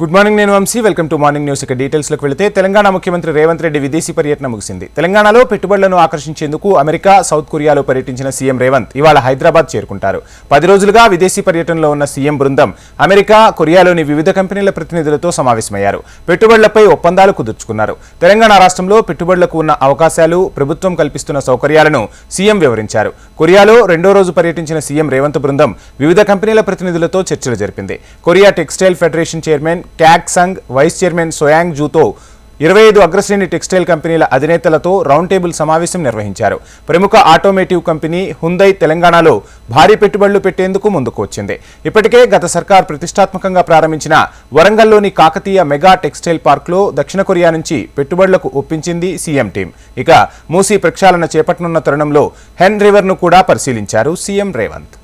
Good morning నేను Vamshi. Welcome to morning news ఇక డీటెయిల్స్లోకి వెళితే తెలంగాణ ముఖ్యమంత్రి రేవంత్ రెడ్డి విదేశీ పర్యటన ముగిసింది. తెలంగాణలో పెట్టుబడులను ఆకర్షించేందుకు అమెరికా సౌత్ కొరియాలో పర్యటించిన సీఎం రేవంత్ ఇవాళ హైదరాబాద్ చేరుకుంటారు. పది రోజులుగా విదేశీ పర్యటనలో ఉన్న సీఎం బృందం అమెరికా కొరియాలోని వివిధ కంపెనీల ప్రతినిధులతో సమావేశమయ్యారు. పెట్టుబడులపై ఒప్పందాలు కుదుర్చుకున్నారు. తెలంగాణ రాష్ట్రంలో పెట్టుబడులకు ఉన్న అవకాశాలు ప్రభుత్వం కల్పిస్తున్న సౌకర్యాలను సీఎం వివరించారు. కొరియాలో రెండో రోజు పర్యటించిన సీఎం రేవంత్ బృందం వివిధ కంపెనీల ప్రతినిధులతో చర్చలు జరిపింది. కొరియా టెక్స్టైల్ ఫెడరేషన్ చైర్మన్ ట్యాగ్ సంఘ్ వైస్ చైర్మన్ సోయాంగ్ జూతో ఇరవై ఐదు అగ్రశ్రేణి టెక్స్టైల్ కంపెనీల అధినేతలతో రౌండ్ టేబుల్ సమావేశం నిర్వహించారు. ప్రముఖ ఆటోమేటివ్ కంపెనీ హుందై తెలంగాణలో భారీ పెట్టుబడులు పెట్టేందుకు ముందుకు వచ్చింది. ఇప్పటికే గత సర్కార్ ప్రతిష్టాత్మకంగా ప్రారంభించిన వరంగల్లోని కాకతీయ మెగా టెక్స్టైల్ పార్క్లో దక్షిణ కొరియా నుంచి పెట్టుబడులకు ఒప్పించింది సీఎం టీం ఇక మూసీ ప్రక్షాళన చేపట్టనున్న తరుణంలో హెన్ రివర్ను కూడా పరిశీలించారు సీఎం రేవంత్.